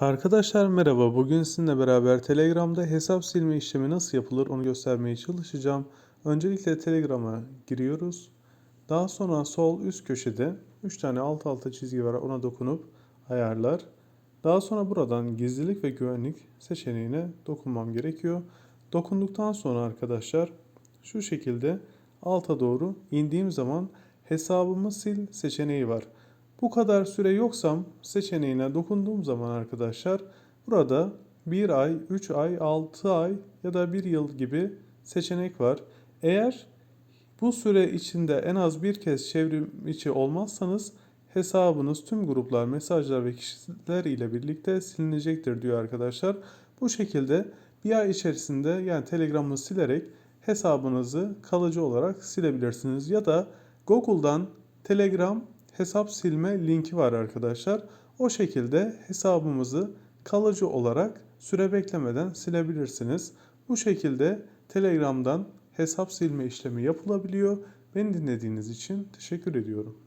Arkadaşlar merhaba. Bugün sizinle beraber Telegram'da hesap silme işlemi nasıl yapılır onu göstermeye çalışacağım. Öncelikle Telegram'a giriyoruz. Daha sonra sol üst köşede 3 tane alt alta çizgi var. Ona dokunup ayarlar. Daha sonra buradan gizlilik ve güvenlik seçeneğine dokunmam gerekiyor. Dokunduktan sonra arkadaşlar şu şekilde alta doğru indiğim zaman hesabımı sil seçeneği var. Bu kadar süre yoksam seçeneğine dokunduğum zaman arkadaşlar burada 1 ay, 3 ay, 6 ay ya da 1 yıl gibi seçenek var. Eğer bu süre içinde en az bir kez çevrim içi olmazsanız hesabınız tüm gruplar, mesajlar ve kişiler ile birlikte silinecektir diyor arkadaşlar. Bu şekilde bir ay içerisinde yani Telegram'ı silerek hesabınızı kalıcı olarak silebilirsiniz. Ya da Google'dan Telegram hesap silme linki var arkadaşlar. O şekilde hesabımızı kalıcı olarak süre beklemeden silebilirsiniz. Bu şekilde Telegram'dan hesap silme işlemi yapılabiliyor. Beni dinlediğiniz için teşekkür ediyorum.